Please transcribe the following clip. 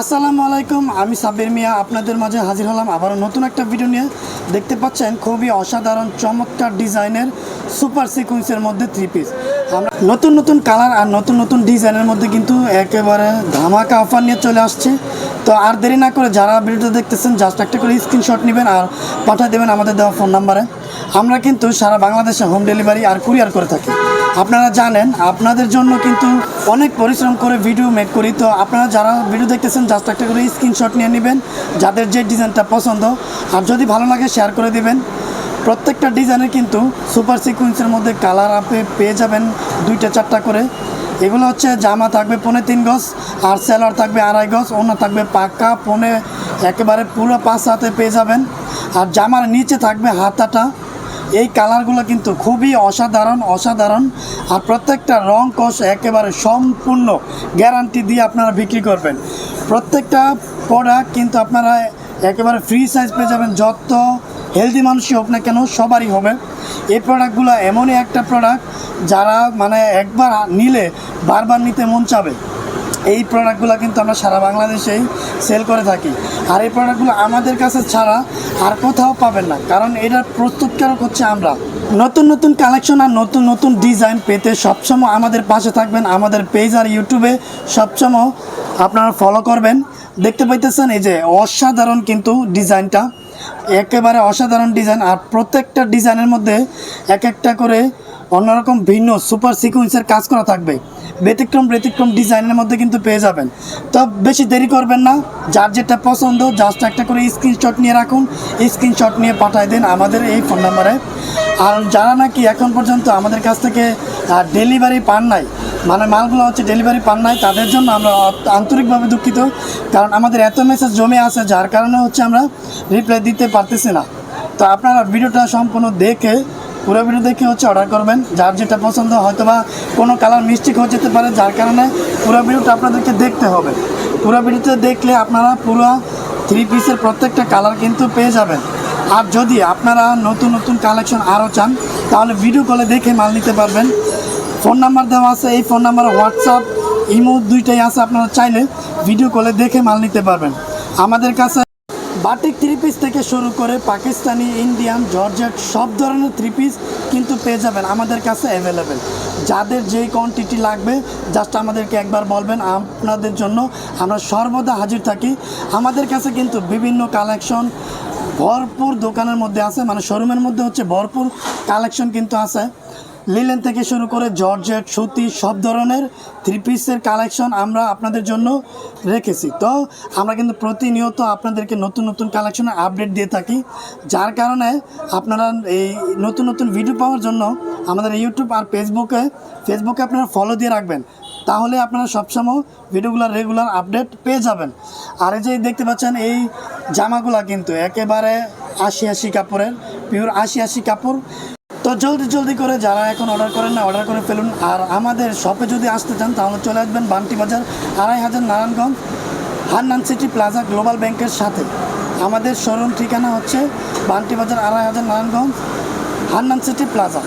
আসসালামু আলাইকুম, আমি সাব্বির মিয়া, আপনাদের মাঝে হাজির হলাম আবারও নতুন একটা ভিডিও নিয়ে। দেখতে পাচ্ছেন, খুবই অসাধারণ, চমৎকার ডিজাইনের সুপার সিকুয়েন্সের মধ্যে থ্রি পিস আমরা নতুন নতুন কালার আর নতুন নতুন ডিজাইনের মধ্যে কিন্তু একেবারে ধামাকা অফার নিয়ে চলে আসছে। তো আর দেরি না করে যারা ভিডিওটা দেখতেছেন জাস্ট একটা করে স্ক্রিনশট নেবেন আর পাঠিয়ে দেবেন আমাদের দেওয়া ফোন নাম্বারে আমরা কিন্তু সারা বাংলাদেশে হোম ডেলিভারি আর কুরিয়ার করে থাকি। আপনারা জানেন, আপনাদের জন্য কিন্তু অনেক পরিশ্রম করে ভিডিও মেক করি। তো আপনারা যারা ভিডিও দেখতেছেন জাস্ট একটা করে স্ক্রিনশট নিয়ে নেবেন, যাদের যে ডিজাইনটা পছন্দ। আর যদি ভালো লাগে শেয়ার করে দিবেন। প্রত্যেকটা ডিজাইনের কিন্তু সুপার সিকুয়েন্সের মধ্যে কালার আপে পেয়ে যাবেন দুইটা, চারটা করে। এগুলো হচ্ছে জামা থাকবে পনে তিন গজ, আর সেলার থাকবে আড়াই গজ অন্য থাকবে পাকা, পনে একেবারে পুরো পাঁচ হাতে পেয়ে যাবেন। আর জামার নিচে থাকবে হাতাটা এই কালারগুলো কিন্তু খুবই অসাধারণ অসাধারণ। আর প্রত্যেকটা রং কষ একেবারে সম্পূর্ণ গ্যারান্টি দিয়ে আপনারা বিক্রি করবেন। প্রত্যেকটা প্রোডাক্ট কিন্তু আপনারা একেবারে ফ্রি সাইজ পেয়ে যাবেন, যত হেলদি মানুষই হোক না কেন, সবারই হবে। এই প্রোডাক্টগুলো এমনই একটা প্রোডাক্ট যারা মানে একবার নিলে বারবার নিতে মন চাবে। এই প্রোডাক্টগুলো কিন্তু আমরা সারা বাংলাদেশেই সেল করে থাকি। আর এই প্রোডাক্টগুলো আমাদের কাছে ছাড়া আর কোথাও পাবেন না। কারণ এটার প্রস্তুতকারক হচ্ছে আমরা। নতুন নতুন কালেকশন আর নতুন নতুন ডিজাইন পেতে সবসময় আমাদের পাশে থাকবেন। আমাদের পেজ আর ইউটিউবে সবসময় আপনারা ফলো করবেন। দেখতে পাইতেছেন এই যে অসাধারণ কিন্তু ডিজাইনটা একেবারে অসাধারণ ডিজাইন আর প্রত্যেকটা ডিজাইনের মধ্যে এক একটা করে অন্যরকম ভিন্ন সুপার সিকুয়েন্সের কাজ করা থাকবে। ব্যতিক্রম ব্যতিক্রম ডিজাইনের মধ্যে কিন্তু পেয়ে যাবেন। তো বেশি দেরি করবেন না, যার যেটা পছন্দ জাস্ট একটা করে স্ক্রিনশট নিয়ে রাখুন। স্ক্রিনশট নিয়ে পাঠিয়ে দিন আমাদের এই ফোন নাম্বারে আর যারা নাকি এখন পর্যন্ত আমাদের কাছ থেকে ডেলিভারি পান নাই মানে মালগুলো হচ্ছে ডেলিভারি পান নাই, তাদের জন্য আমরা আন্তরিকভাবে দুঃখিত। কারণ আমাদের এত মেসেজ জমে আছে, যার কারণে হচ্ছে আমরা রিপ্লাই দিতে পারতেছি না। তো আপনারা ভিডিওটা সম্পূর্ণ দেখে পুরো ভিডিও দেখে হচ্ছে? অর্ডার করবেন। যার যেটা পছন্দ হয়তো বা কোনো কালার মিস্টেক হয়ে যেতে পারে, যার কারণে পুরো ভিডিওটা আপনাদেরকে দেখতে হবে। পুরো ভিডিওতে দেখলে আপনারা পুরো থ্রি পিসের প্রত্যেকটা কালার কিন্তু পেয়ে যাবেন। আর যদি আপনারা নতুন নতুন কালেকশন আরও চান, তাহলে ভিডিও কলে দেখে মাল নিতে পারবেন। ফোন নাম্বার দেওয়া আছে, এই ফোন নাম্বার হোয়াটসঅ্যাপ ইমো দুইটাই আছে, আপনারা চাইলে ভিডিও কলে দেখে মাল নিতে পারবেন। আমাদের কাছে বাটিক থ্রি পিস থেকে শুরু করে পাকিস্তানি ইন্ডিয়ান জর্জেট সব ধরনের থ্রি পিস কিন্তু পেয়ে যাবেন আমাদের কাছে অ্যাভেলেবেল যাদের যেই কোয়ান্টিটি লাগবে জাস্ট আমাদেরকে একবার বলবেন আপনাদের জন্য। আমরা সর্বদা হাজির থাকি। আমাদের কাছে কিন্তু বিভিন্ন কালেকশন ভরপুর দোকানের মধ্যে আছে মানে শোরুমের মধ্যে হচ্ছে ভরপুর কালেকশন কিন্তু আছে। লিলেন থেকে শুরু করে জর্জেট সুতি সব ধরনের থ্রি পিসের কালেকশন আমরা আপনাদের জন্য রেখেছি। তো আমরা কিন্তু প্রতিনিয়ত আপনাদেরকে নতুন নতুন কালেকশনের আপডেট দিয়ে থাকি। যার কারণে আপনারা এই নতুন নতুন ভিডিও পাওয়ার জন্য আমাদের ইউটিউব আর ফেসবুকে ফেসবুকে আপনারা ফলো দিয়ে রাখবেন। তাহলে আপনারা সবসময় ভিডিওগুলো রেগুলার আপডেট পেয়ে যাবেন। আর এই যে দেখতে পাচ্ছেন, এই জামাগুলা কিন্তু একেবারে আশি আশি কাপড়ের পিওর আশি আশি কাপড়। তো জলদি জলদি করে যারা এখন অর্ডার করেন না অর্ডার করে ফেলুন। আর আমাদের শপে যদি আসতে চান, তাহলে চলে আসবেন Banti Bazar, Araihazar Narayanganj, Hannan city plaza global ব্যাংকের সাথে। আমাদের শোরুম ঠিকানা হচ্ছে বান্টি বাজার, আড়াই হাজার নারায়ণগঞ্জ, হান্নান সিটি প্লাজা।